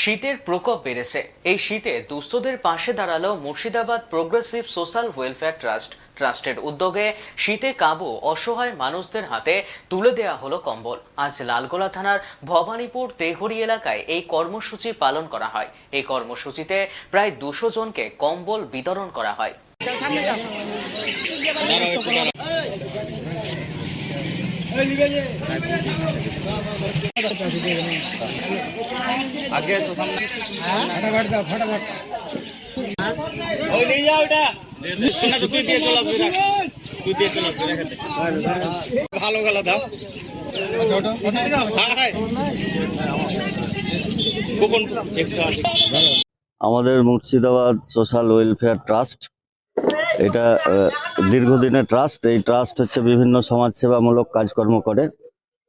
শীতের প্রকোপ বেড়েছে। এই শীতে দুস্থদের পাশে দাঁড়াল Murshidabad progressive social welfare trust ট্রাস্টের উদ্যোগে শীতে কাবু অসহায় মানুষদের হাতে তুলে দেওয়া হলো কম্বল। আজ লালগোলা থানার ভবানীপুর তেহরি এলাকায় এই কর্মসূচি পালন করা হয়। এই কর্মসূচিতে প্রায় দুশো জনকে কম্বল বিতরণ করা হয়। ভালো গেল আমাদের মুর্শিদাবাদ সোশ্যাল ওয়েলফেয়ার ট্রাস্ট এটা দীর্ঘদিনের ট্রাস্ট এই ট্রাস্ট হচ্ছে বিভিন্ন সমাজসেবামূলক কাজকর্ম করে।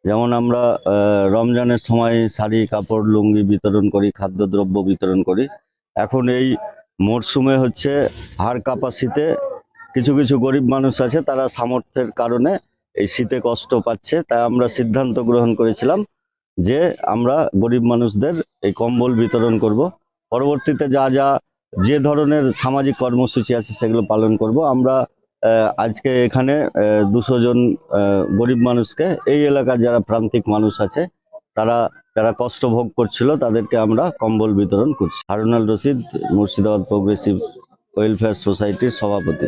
যেমন আমরা রমজানের সময় শাড়ি, কাপড়, লুঙ্গি বিতরণ করি, খাদ্যদ্রব্য বিতরণ করি। এখন এই মরশুমে হচ্ছে হাড় কাঁপা শীতে কিছু কিছু গরিব মানুষ আছে, তারা সামর্থ্যের কারণে এই শীতে কষ্ট পাচ্ছে। তাই আমরা সিদ্ধান্ত গ্রহণ করেছিলাম যে আমরা গরিব মানুষদের এই কম্বল বিতরণ করব। পরবর্তীতে যা যা যে ধরনের সামাজিক কর্মসূচি আছে সেগুলো পালন করব। আমরা আজকে এখানে দুশো জন গরিব মানুষকে, এই এলাকার যারা প্রান্তিক মানুষ আছে, তারা, যারা কষ্ট ভোগ করছিল, তাদেরকে আমরা কম্বল বিতরণ করছি। হারুনাল রশিদ, মুর্শিদাবাদ প্রোগ্রেসিভ ওয়েলফেয়ার সোসাইটির সভাপতি।